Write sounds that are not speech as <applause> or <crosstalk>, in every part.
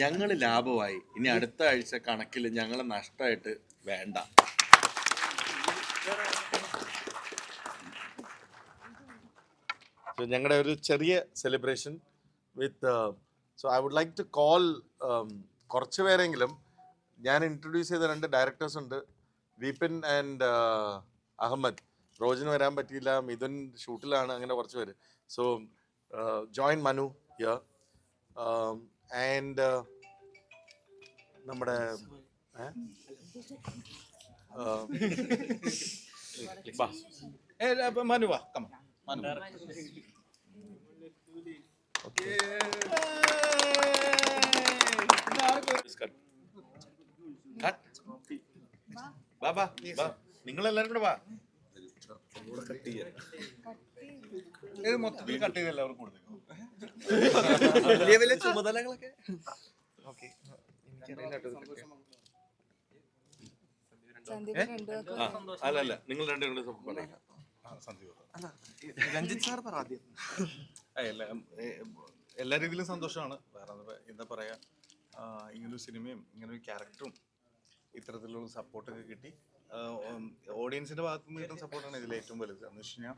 ഞങ്ങൾ ലാഭമായി. ഇനി അടുത്ത ആഴ്ച കണക്കിൽ ഞങ്ങൾ നഷ്ടമായിട്ട് വേണ്ട. സോ ഞങ്ങളുടെ ഒരു ചെറിയ celebration with so I would like to call കുറച്ച് പേരെങ്കിലും ഞാൻ ഇൻട്രൊഡ്യൂസ് ചെയ്ത രണ്ട് ഡയറക്ടേഴ്സ് ഉണ്ട്. വിപിൻ ആൻഡ് അഹമ്മദ് റോജിന് വരാൻ പറ്റിയില്ല. മിഥുൻ ഷൂട്ടിലാണ് അങ്ങനെ കുറച്ച് പേര്. So join Manu here and നമ്മുടെ? ആ, ബാ. മനു വാ നിങ്ങൾ എല്ലാരും കൂടെ വാ. ഇത് മൊത്തത്തിൽ കട്ട് ചെയ്ത് എല്ലാവർക്കും കൊടുത്തേക്കും? വലിയ വലിയ ചുമതലകളൊക്കെ. ഓക്കെ. സന്ദീപ് രണ്ടു ആ, അല്ല അല്ല നിങ്ങൾ രണ്ടുപേരും കൂടെ അല്ല രഞ്ജിത്ത് സാർ പറ ആദ്യം. ഏയ് എല്ലാ ഏ, എല്ലാ രീതിയിലും സന്തോഷമാണ്. വേറെ എന്താ പറയാ ആ, ഇങ്ങനൊരു സിനിമയും ഇങ്ങനൊരു ക്യാരക്ടറും ഇത്തരത്തിലുള്ള സപ്പോർട്ടൊക്കെ കിട്ടി. ഓഡിയൻസിന്റെ ഭാഗത്തുനിന്ന് കിട്ടുന്ന സപ്പോർട്ടാണ് ഇതിൽ ഏറ്റവും വലുത്. എന്ന് വെച്ച് കഴിഞ്ഞാൽ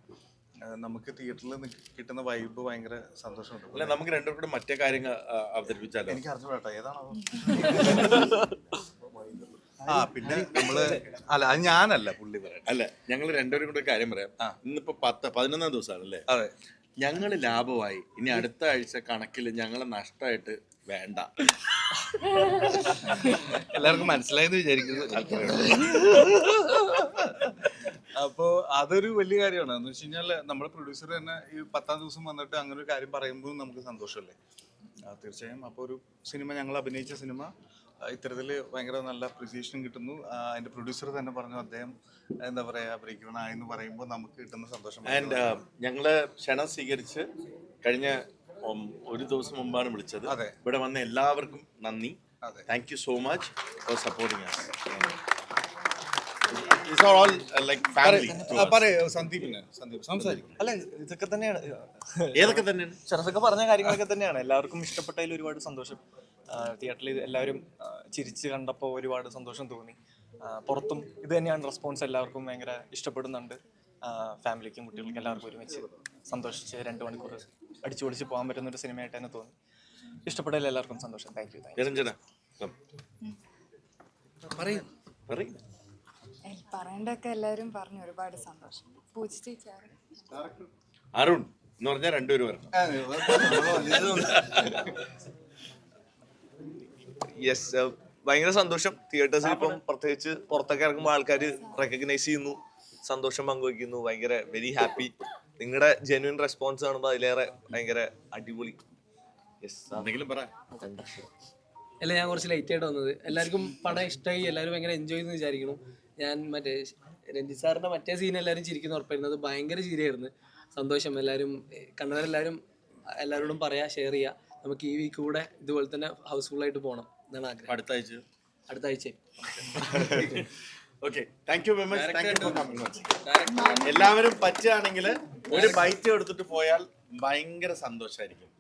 നമുക്ക് തിയേറ്ററിൽ കിട്ടുന്ന വൈബ് ഭയങ്കര സന്തോഷമുണ്ട്. അല്ല നമുക്ക് രണ്ടും കൂടെ മറ്റേ കാര്യങ്ങൾ അവതരിപ്പിച്ചാലോ? എനിക്ക് കേട്ടോ ഏതാണോ? <laughs> ആ പിന്നെ നമ്മൾ അല്ല അത് ഞാനല്ല പുള്ളി പറയാം അല്ല ഞങ്ങൾ രണ്ടുപേരും കൂടെ ഒരു കാര്യം പറയാം. ആ. ഇന്നിപ്പോ പത്ത് പതിനൊന്നാം ദിവസമാണ് അല്ലേ അതെ. ഞങ്ങൾ ലാഭമായി. ഇനി അടുത്ത ആഴ്ച കണക്കിൽ ഞങ്ങളെ നഷ്ടമായിട്ട് വേണ്ട. എല്ലാവർക്കും മനസ്സിലായെന്ന് വിചാരിക്കുന്നു. <laughs> അപ്പോ അതൊരു വലിയ കാര്യമാണ്. എന്ന് വെച്ച് കഴിഞ്ഞാൽ നമ്മുടെ പ്രൊഡ്യൂസർ തന്നെ ഈ പത്താം ദിവസം വന്നിട്ട് അങ്ങനെ ഒരു കാര്യം പറയുമ്പോൾ നമുക്ക് സന്തോഷമല്ലേ? തീർച്ചയായും. അപ്പോൾ ഒരു സിനിമ ഞങ്ങൾ അഭിനയിച്ച സിനിമ ഇത്തരത്തിൽ ഭയങ്കര നല്ല അപ്രിസിയേഷൻ കിട്ടുന്നു. അതിന്റെ പ്രൊഡ്യൂസർ തന്നെ പറഞ്ഞു അദ്ദേഹം എന്താ പറയാ അഭിനയിക്കണമെന്ന് പറയുമ്പോൾ നമുക്ക് കിട്ടുന്ന സന്തോഷം ആൻഡ് ഞങ്ങൾ ക്ഷണം സ്വീകരിച്ച് കഴിഞ്ഞ ഒരു ദിവസം മുമ്പാണ് വിളിച്ചത്. ഇവിടെ വന്ന എല്ലാവർക്കും നന്ദി. Thank you so much for supporting it's all like family ആ, പറയൂ സന്ദീപിന് സന്ദീപ് സംസാരിക്കും. അല്ല ഇതൊക്കെ തന്നെയാണ്. ഏതൊക്കെ തന്നെയാണ്? ഷറഫൊക്കെ പറഞ്ഞ കാര്യങ്ങളൊക്കെ തന്നെയാണ്. എല്ലാവർക്കും ഇഷ്ടപ്പെട്ടതിൽ ഒരുപാട് സന്തോഷം. തിയേറ്ററിൽ എല്ലാവരും ചിരിച്ച് കണ്ടപ്പോൾ ഒരുപാട് സന്തോഷം തോന്നി. പുറത്തും ഇത് തന്നെയാണ് റെസ്പോൺസ് എല്ലാവർക്കും ഭയങ്കര ഇഷ്ടപ്പെടുന്നുണ്ട്. ഫാമിലിക്കും കുട്ടികൾക്കും എല്ലാവർക്കും ഒരുമിച്ച് സന്തോഷിച്ച് രണ്ട് മണിക്കൂർ അടിച്ചു പൊളിച്ച് പോകാൻ പറ്റുന്ന ഒരു സിനിമയായിട്ട് തന്നെ തോന്നി. ഇഷ്ടപ്പെട്ടതിൽ എല്ലാവർക്കും സന്തോഷം. താങ്ക് യു താങ്ക് യു പറയൂ. പറയൂ. പറയണ്ടൊക്കെ എല്ലാവരും പറഞ്ഞു. ഒരുപാട് സന്തോഷം. അരുൺ എന്ന് പറഞ്ഞാൽ രണ്ടുപേരും വരണം. യെസ് ഭയങ്കര സന്തോഷം. തിയേറ്റേഴ്സിൽ ഇപ്പം പ്രത്യേകിച്ച് പുറത്തൊക്കെ ഇറങ്ങുമ്പോൾ ആൾക്കാർ റെക്കഗ്നൈസ് ചെയ്യുന്നു സന്തോഷം പങ്കുവയ്ക്കുന്നു ഭയങ്കര വെരി ഹാപ്പി നിങ്ങളുടെ ജെനുവിൻ റെസ്പോൺസ് കാണുമ്പോൾ അതിലേറെ ഭയങ്കര അടിപൊളി. യെസ് എന്തെങ്കിലും പറ. അല്ല ഞാൻ കുറച്ച് ലേറ്റ് ആയിട്ട് വന്നത്. എല്ലാവർക്കും പടം ഇഷ്ടമായി എല്ലാവരും ഭയങ്കര എൻജോയ് ചെയ്യുന്നു വിചാരിക്കുന്നു. ഞാൻ മറ്റേ രഞ്ജിത് സാറിന്റെ മറ്റേ സീൻ എല്ലാവരും ചിരിക്കുന്ന ഉറപ്പായിരുന്നു. അത് ഭയങ്കര ചിരിയായിരുന്നു. സന്തോഷം. എല്ലാവരും കണ്ടവരെല്ലാവരും എല്ലാവരോടും പറയാ ഷെയർ ചെയ്യാ. നമുക്ക് ഈ വീക്ക് കൂടെ ഇതുപോലെ തന്നെ ഹൗസ്ഫുൾ ആയിട്ട് പോകണം എന്നാണ് ആഗ്രഹം. അടുത്ത ആഴ്ച? അടുത്ത ആഴ്ച. Okay thank you very much thank you for coming എല്ലാവരും പറ്റുകയാണെങ്കിൽ ഒരു ബൈറ്റ് എടുത്തിട്ട് പോയാൽ ഭയങ്കര സന്തോഷമായിരിക്കും